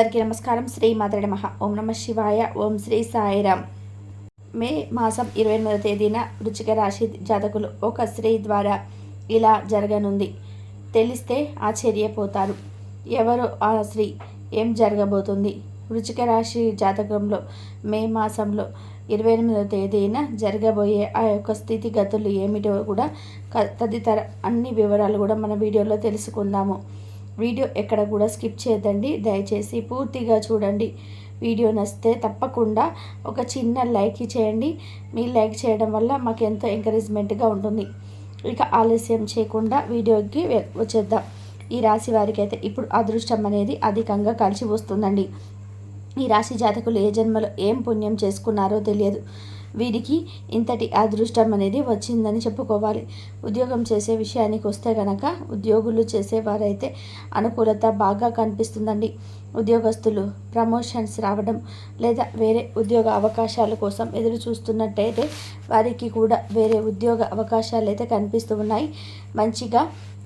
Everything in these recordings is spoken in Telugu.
అందరికీ నమస్కారం శ్రీ మాతృ మహా ఓం నమ శివాయ ఓం శ్రీ సాయిరామ్. మే మాసం ఇరవై ఎనిమిదవ తేదీన వృచ్చిక రాశి జాతకులు ఒక స్త్రీ ద్వారా ఇలా జరగనుంది. తెలిస్తే ఆశ్చర్యపోతారు. ఎవరు ఆ స్త్రీ? ఏం జరగబోతుంది? వృచ్చిక రాశి జాతకంలో మే మాసంలో ఇరవై ఎనిమిదవ తేదీన జరగబోయే ఆ యొక్క స్థితిగతులు ఏమిటో కూడా తదితర అన్ని వివరాలు కూడా మన వీడియోలో తెలుసుకుందాము. వీడియో ఎక్కడ కూడా స్కిప్ చేయదండి దయచేసి పూర్తిగా చూడండి. వీడియో నచ్చితే తప్పకుండా ఒక చిన్న లైక్ చేయండి. మీ లైక్ చేయడం వల్ల మాకు ఎంతో ఎంకరేజ్మెంట్గా ఉంటుంది. ఇక ఆలస్యం చేయకుండా వీడియోకి వచ్చేద్దాం. ఈ రాశి వారికి అయితే ఇప్పుడు అదృష్టం అనేది అధికంగా కలిసి వస్తుందండి. ఈ రాశి జాతకులు ఏ జన్మలో ఏం పుణ్యం చేసుకున్నారో తెలియదు. వీరికి ఇంతటి అదృష్టం అనేది వచ్చిందని చెప్పుకోవాలి. ఉద్యోగం చేసే విషయానికి వస్తే గనక ఉద్యోగులు చేసేవారైతే అనుకూలత బాగా కనిపిస్తుందండి. ఉద్యోగస్తులు ప్రమోషన్స్ రావడం లేదా వేరే ఉద్యోగ అవకాశాల కోసం ఎదురు చూస్తున్నట్టయితే వారికి కూడా వేరే ఉద్యోగ అవకాశాలు అయితే కనిపిస్తూ ఉన్నాయి. మంచిగా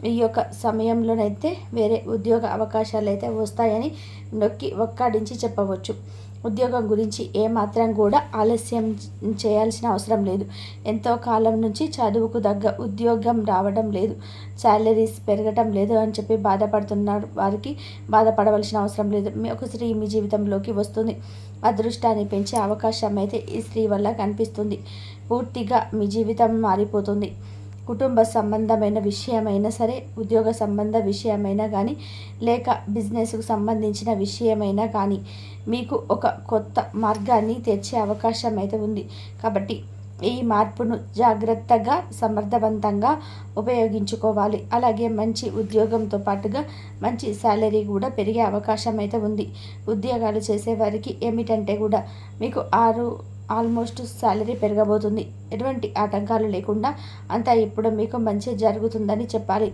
ఈ యొక్క సమయంలోనైతే వేరే ఉద్యోగ అవకాశాలు అయితే వస్తాయని నొక్కి ఒక్కడించి చెప్పవచ్చు. ఉద్యోగం గురించి ఏమాత్రం కూడా ఆలస్యం చేయాల్సిన అవసరం లేదు. ఎంతో కాలం నుంచి చదువుకు తగ్గ ఉద్యోగం రావడం లేదు. శాలరీస్ పెరగటం లేదు అని చెప్పి బాధపడుతున్నారు వారికి. బాధపడవలసిన అవసరం లేదు. మీ ఒక స్త్రీ మీ జీవితంలోకి వస్తుంది. అదృష్టాన్ని పెంచే అవకాశం అయితే ఈ స్త్రీ వల్ల కనిపిస్తుంది. పూర్తిగా మీ జీవితం మారిపోతుంది. కుటుంబ సంబంధమైన విషయమైనా సరే ఉద్యోగ సంబంధ విషయమైనా కానీ లేక బిజినెస్కు సంబంధించిన విషయమైనా కానీ మీకు ఒక కొత్త మార్గాన్ని తెచ్చే అవకాశం అయితే ఉంది. కాబట్టి ఈ మార్పును జాగ్రత్తగా సమర్థవంతంగా ఉపయోగించుకోవాలి. అలాగే మంచి ఉద్యోగంతో పాటుగా మంచి శాలరీ కూడా పెరిగే అవకాశం అయితే ఉంది. ఉద్యోగాలు చేసేవారికి ఏమిటంటే కూడా మీకు ఆరు ఆల్మోస్ట్ శాలరీ పెరగబోతుంది. ఎటువంటి ఆటంకాలు లేకుండా అంతా ఇప్పుడు మీకు మంచి జరుగుతుందని చెప్పాలి.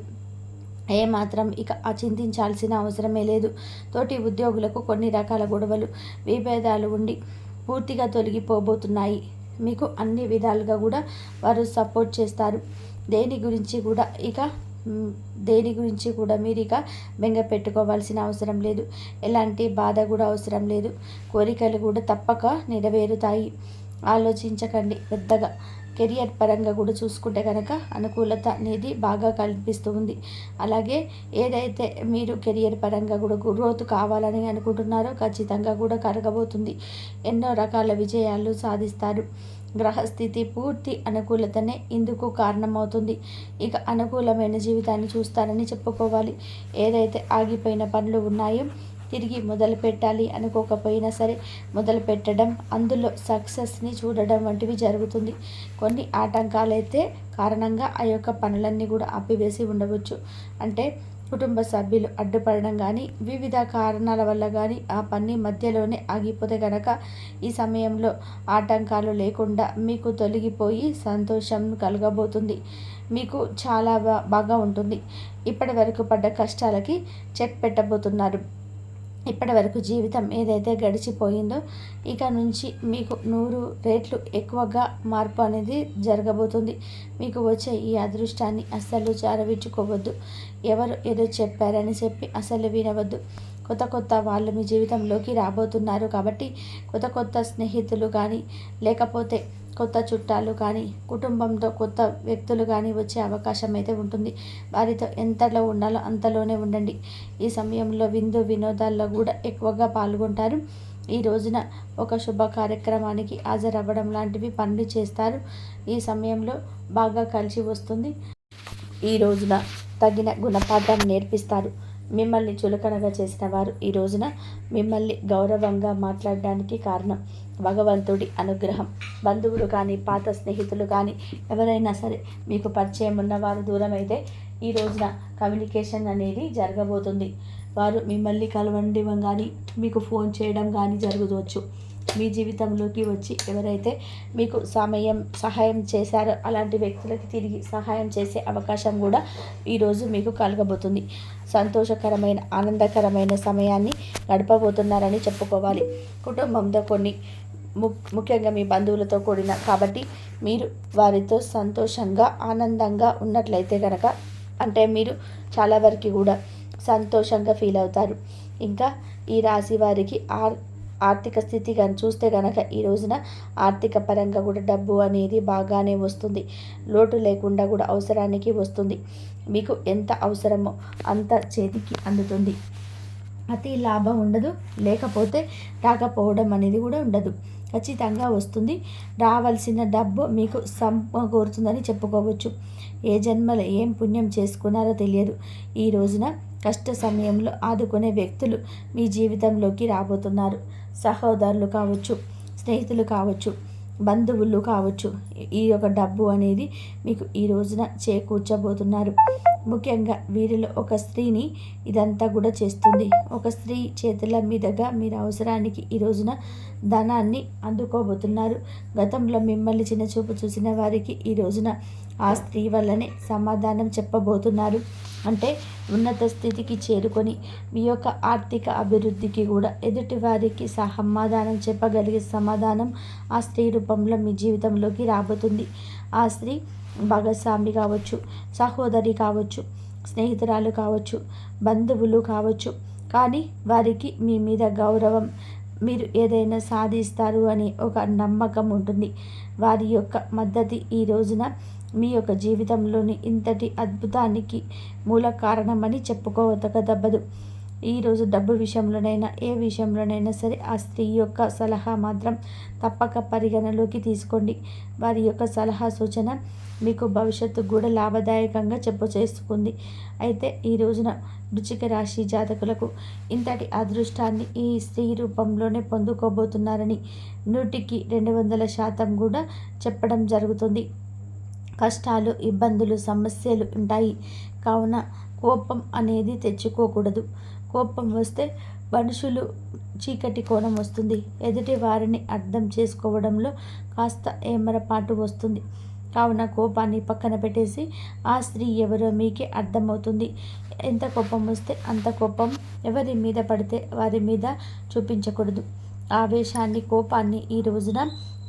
ఏమాత్రం ఇక ఆ చింతించాల్సిన అవసరమే లేదు. తోటి ఉద్యోగులకు కొన్ని రకాల గొడవలు విభేదాలు ఉండి పూర్తిగా తొలగిపోబోతున్నాయి. మీకు అన్ని విధాలుగా కూడా వారు సపోర్ట్ చేస్తారు. దేని గురించి కూడా ఇక దేని గురించి కూడా మీరు ఇక బెంగ పెట్టుకోవాల్సిన అవసరం లేదు. ఎలాంటి బాధ కూడా అవసరం లేదు. కోరికలు కూడా తప్పక నెరవేరుతాయి. ఆలోచించకండి పెద్దగా. కెరియర్ పరంగా కూడా చూసుకుంటే కనుక అనుకూలత అనేది బాగా కల్పిస్తుంది. అలాగే ఏదైతే మీరు కెరియర్ పరంగా కూడా గ్రోత్ కావాలని అనుకుంటున్నారో ఖచ్చితంగా కూడా కరగబోతుంది. ఎన్నో రకాల విజయాలు సాధిస్తారు. గ్రహస్థితి పూర్తి అనుకూలతనే ఇందుకు కారణమవుతుంది. ఇక అనుకూలమైన జీవితాన్ని చూస్తారని చెప్పుకోవాలి. ఏదైతే ఆగిపోయిన పనులు ఉన్నాయో తిరిగి మొదలు పెట్టాలి అనుకోకపోయినా సరే మొదలు పెట్టడం అందులో సక్సెస్ని చూడడం వంటివి జరుగుతుంది. కొన్ని ఆటంకాలైతే కారణంగా ఆ యొక్క పనులన్నీ కూడా ఆపివేసి ఉండవచ్చు. అంటే కుటుంబ సభ్యులు అడ్డుపడడం కానీ వివిధ కారణాల వల్ల కానీ ఆ పని మధ్యలోనే ఆగిపోతే కనుక ఈ సమయంలో ఆటంకాలు లేకుండా మీకు తొలగిపోయి సంతోషం కలగబోతుంది. మీకు చాలా బాగా ఉంటుంది. ఇప్పటి వరకు పడ్డ కష్టాలకి చెక్ పెట్టబోతున్నారు. ఇప్పటి వరకు జీవితం ఏదైతే గడిచిపోయిందో ఇక నుంచి మీకు నూరు రేట్లు ఎక్కువగా మార్పు అనేది జరగబోతుంది. మీకు వచ్చే ఈ అదృష్టాన్ని అస్సలు జారవించుకోవద్దు. ఎవరు ఏదో చెప్పారని చెప్పి అసలు వినవద్దు. కొత్త కొత్త వాళ్ళు మీ జీవితంలోకి రాబోతున్నారు కాబట్టి కొత్త కొత్త స్నేహితులు కానీ లేకపోతే కొత్త చుట్టాలు కానీ కుటుంబంతో కొత్త వ్యక్తులు కానీ వచ్చే అవకాశం అయితే ఉంటుంది. వారితో ఎంతలో ఉండాలో అంతలోనే ఉండండి. ఈ సమయంలో విందు వినోదాల్లో కూడా ఎక్కువగా పాల్గొంటారు. ఈ రోజున ఒక శుభ కార్యక్రమానికి హాజరవ్వడం లాంటివి పనులు చేస్తారు. ఈ సమయంలో బాగా కలిసి వస్తుంది. ఈ రోజున తగిన గుణపాఠం నేర్పిస్తారు. మిమ్మల్ని చులకనగా చేసిన వారు ఈ రోజున మిమ్మల్ని గౌరవంగా మాట్లాడడానికి కారణం భగవంతుడి అనుగ్రహం. బంధువులు కానీ పాత స్నేహితులు కానీ ఎవరైనా సరే మీకు పరిచయం ఉన్నవారు దూరం అయితే ఈ రోజున కమ్యూనికేషన్ అనేది జరగబోతుంది. వారు మిమ్మల్ని కలవండి కానీ మీకు ఫోన్ చేయడం కానీ జరుగుతవచ్చు మీ జీవితంలోకి వచ్చి ఎవరైతే మీకు సమయం సహాయం చేశారో అలాంటి వ్యక్తులకి తిరిగి సహాయం చేసే అవకాశం కూడా ఈరోజు మీకు కలగబోతుంది. సంతోషకరమైన ఆనందకరమైన సమయాన్ని గడపబోతున్నారని చెప్పుకోవాలి. కుటుంబంతో కొన్ని ము ముఖ్యంగా మీ బంధువులతో కూడిన కాబట్టి మీరు వారితో సంతోషంగా ఆనందంగా ఉన్నట్లయితే కనుక అంటే మీరు చాలా వరకు కూడా సంతోషంగా ఫీల్ అవుతారు. ఇంకా ఈ రాశి వారికి ఆర్ ఆర్థిక స్థితి కానీ చూస్తే కనుక ఈ రోజున ఆర్థిక పరంగా కూడా డబ్బు అనేది బాగానే వస్తుంది. లోటు లేకుండా కూడా అవసరానికి వస్తుంది. మీకు ఎంత అవసరమో అంత చేతికి అందుతుంది. అతి లాభం ఉండదు. లేకపోతే రాకపోవడం అనేది కూడా ఉండదు. ఖచ్చితంగా వస్తుంది. రావాల్సిన డబ్బు మీకు సమకూరుతుందని చెప్పుకోవచ్చు. ఏ జన్మలో ఏం పుణ్యం చేసుకున్నారో తెలియదు. ఈ రోజున కష్ట సమయంలో ఆదుకునే వ్యక్తులు మీ జీవితంలోకి రాబోతున్నారు. సహోదరులు కావచ్చు స్నేహితులు కావచ్చు బంధువులు కావచ్చు ఈ యొక్క డబ్బు అనేది మీకు ఈ రోజున చేకూర్చబోతున్నారు. ముఖ్యంగా వీరిలో ఒక స్త్రీని ఇదంతా కూడా చేస్తుంది. ఒక స్త్రీ చేతుల మీదుగా మీరు అవసరానికి ఈ రోజున ధనాన్ని అందుకోబోతున్నారు. గతంలో మిమ్మల్ని చిన్న చూపు చూసిన వారికి ఈ రోజున ఆ స్త్రీ వల్లనే సమాధానం చెప్పబోతున్నారు. అంటే ఉన్నత స్థితికి చేరుకొని మీ యొక్క ఆర్థిక అభివృద్ధికి కూడా ఎదుటి వారికి సమాధానం చెప్పగలిగే సమాధానం ఆ స్త్రీ రూపంలో మీ జీవితంలోకి రాబోతుంది. ఆ స్త్రీ భాగస్వామి కావచ్చు సహోదరి కావచ్చు స్నేహితురాలు కావచ్చు బంధువులు కావచ్చు. కానీ వారికి మీ మీద గౌరవం మీరు ఏదైనా సాధిస్తారు అని ఒక నమ్మకం ఉంటుంది. వారి యొక్క మద్దతు ఈ రోజున మీ యొక్క జీవితంలోని ఇంతటి అద్భుతానికి మూల కారణమని చెప్పుకోవతగదబ్బదు ఈరోజు డబ్బు విషయంలోనైనా ఏ విషయంలోనైనా సరే ఆ స్త్రీ యొక్క సలహా మాత్రం తప్పక పరిగణలోకి తీసుకోండి. వారి యొక్క సలహా సూచన మీకు భవిష్యత్తు కూడా లాభదాయకంగా చెప్పు చేసుకుంది అయితే ఈ రోజున వృచ్చిక రాశి జాతకులకు ఇంతటి అదృష్టాన్ని ఈ స్త్రీ రూపంలోనే పొందుకోబోతున్నారని నూటికి రెండు వందల శాతం కూడా చెప్పడం జరుగుతుంది. కష్టాలు ఇబ్బందులు సమస్యలు ఉంటాయి. కావున కోపం అనేది తెచ్చుకోకూడదు. కోపం వస్తే మనుషులు చీకటి కోణం వస్తుంది. ఎదుటి వారిని అర్థం చేసుకోవడంలో కాస్త ఏమరపాటు వస్తుంది. కావున కోపాన్ని పక్కన పెట్టేసి ఆ స్త్రీ ఎవరో మీకే అర్థమవుతుంది. ఎంత కోపం వస్తే అంత కోపం ఎవరి మీద పడితే వారి మీద చూపించకూడదు. ఆవేశాన్ని కోపాన్ని ఈ రోజున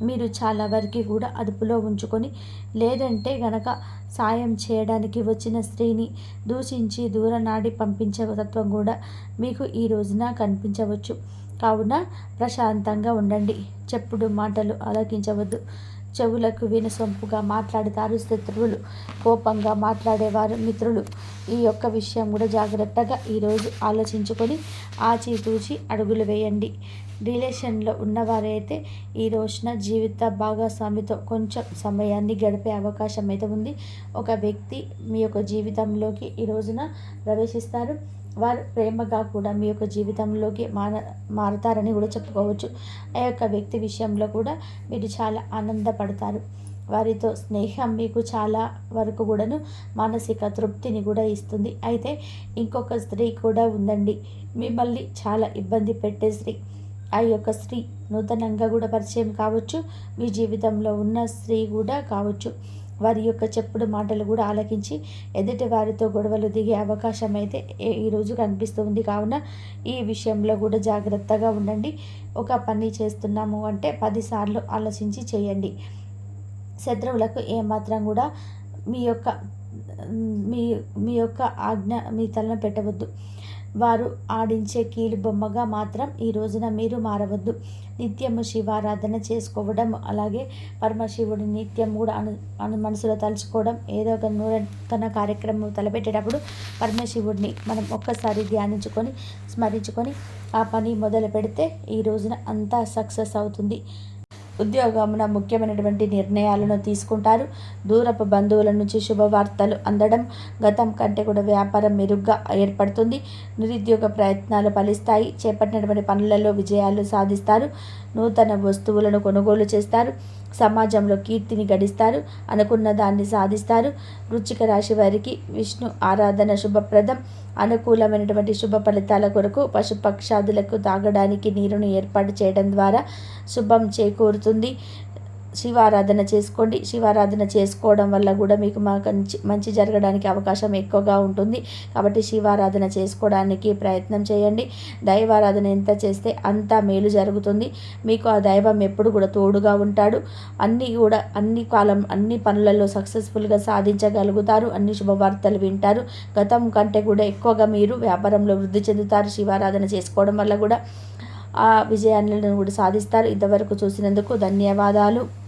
మీరు చాలా వరకు కూడా అదుపులో ఉంచుకొని లేదంటే గనక సాయం చేయడానికి వచ్చిన స్త్రీని దూషించి దూరనాడి పంపించే తత్వం కూడా మీకు ఈ రోజున కనిపించవచ్చు. కావున ప్రశాంతంగా ఉండండి. చెప్పుడు మాటలు ఆలోకించవద్దు. చెవులకు వినసొంపుగా మాట్లాడతారు శత్రువులు. కోపంగా మాట్లాడేవారు మిత్రులు. ఈ యొక్క విషయం కూడా జాగ్రత్తగా ఈరోజు ఆలోచించుకొని ఆచితూచి అడుగులు వేయండి. రిలేషన్లో ఉన్నవారైతే ఈ రోజున జీవిత భాగస్వామితో కొంచెం సమయాన్ని గడిపే అవకాశం అయితే ఉంది. ఒక వ్యక్తి మీ యొక్క జీవితంలోకి ఈ రోజున ప్రవేశిస్తారు. వారు ప్రేమగా కూడా మీ యొక్క జీవితంలోకి మార మారుతారని కూడా చెప్పుకోవచ్చు. ఆ యొక్క వ్యక్తి విషయంలో కూడా మీరు చాలా ఆనందపడతారు. వారితో స్నేహం మీకు చాలా వరకు కూడాను మానసిక తృప్తిని కూడా ఇస్తుంది. అయితే ఇంకొక స్త్రీ కూడా ఉందండి. మిమ్మల్ని చాలా ఇబ్బంది పెట్టే స్త్రీ. ఆ యొక్క స్త్రీ నూతనంగా కూడా పరిచయం కావచ్చు. మీ జీవితంలో ఉన్న స్త్రీ కూడా కావచ్చు. వారి యొక్క చెప్పుడు మాటలు కూడా ఆలకించి ఎదుటి వారితో గొడవలు దిగే అవకాశం అయితే ఈరోజు కనిపిస్తుంది. కావున ఈ విషయంలో కూడా జాగ్రత్తగా ఉండండి. ఒక పని చేస్తున్నాము అంటే పదిసార్లు ఆలోచించి చేయండి. శత్రువులకు ఏమాత్రం కూడా మీ యొక్క మీ మీ యొక్క ఆజ్ఞ మీ తలను పెట్టవద్దు. వారు ఆడించే కీలు బొమ్మగా మాత్రం ఈ రోజున మీరు మారవద్దు. నిత్యము శివారాధన చేసుకోవడం అలాగే పరమశివుడి నిత్యం కూడా అను అను మనసులో తలుచుకోవడం ఏదో ఒక నూతన కార్యక్రమం తలపెట్టేటప్పుడు పరమశివుడిని మనం ఒక్కసారి ధ్యానించుకొని స్మరించుకొని ఆ పని మొదలు పెడితే ఈ రోజున అంతా సక్సెస్ అవుతుంది. ఉద్యోగమున ముఖ్యమైనటువంటి నిర్ణయాలను తీసుకుంటారు. దూరపు బంధువుల నుంచి శుభవార్తలు అందడం గతం కంటే కూడా వ్యాపారం మెరుగ్గా ఏర్పడుతుంది. నిరుద్యోగ ప్రయత్నాలు ఫలిస్తాయి. చేపట్టినటువంటి పనులలో విజయాలు సాధిస్తారు. నూతన వస్తువులను కొనుగోలు చేస్తారు. సమాజంలో కీర్తిని గడిస్తారు అనుకున్న దాన్ని సాధిస్తారు. వృచ్చిక రాశి వారికి విష్ణు ఆరాధన శుభప్రదం. అనుకూలమైనటువంటి శుభ ఫలితాల కొరకు పశుపక్షాదులకు తాగడానికి నీరును ఏర్పాటు చేయడం ద్వారా శుభం చేకూరుతుంది. శివారాధన చేసుకోండి. శివారాధన చేసుకోవడం వల్ల కూడా మీకు మంచి మంచి జరగడానికి అవకాశం ఎక్కువగా ఉంటుంది. కాబట్టి శివారాధన చేసుకోవడానికి ప్రయత్నం చేయండి. దైవారాధన ఎంత చేస్తే అంత మేలు జరుగుతుంది. మీకు ఆ దైవం ఎప్పుడు కూడా తోడుగా ఉంటాడు. అన్నీ కూడా అన్ని కాలం అన్ని పనులలో సక్సెస్ఫుల్గా సాధించగలుగుతారు. అన్ని శుభవార్తలు వింటారు. గతం కంటే కూడా ఎక్కువగా మీరు వ్యాపారంలో వృద్ధి చెందుతారు. శివారాధన చేసుకోవడం వల్ల కూడా ఆ విజయాలను కూడా సాధిస్తారు. ఇంతవరకు చూసినందుకు ధన్యవాదాలు.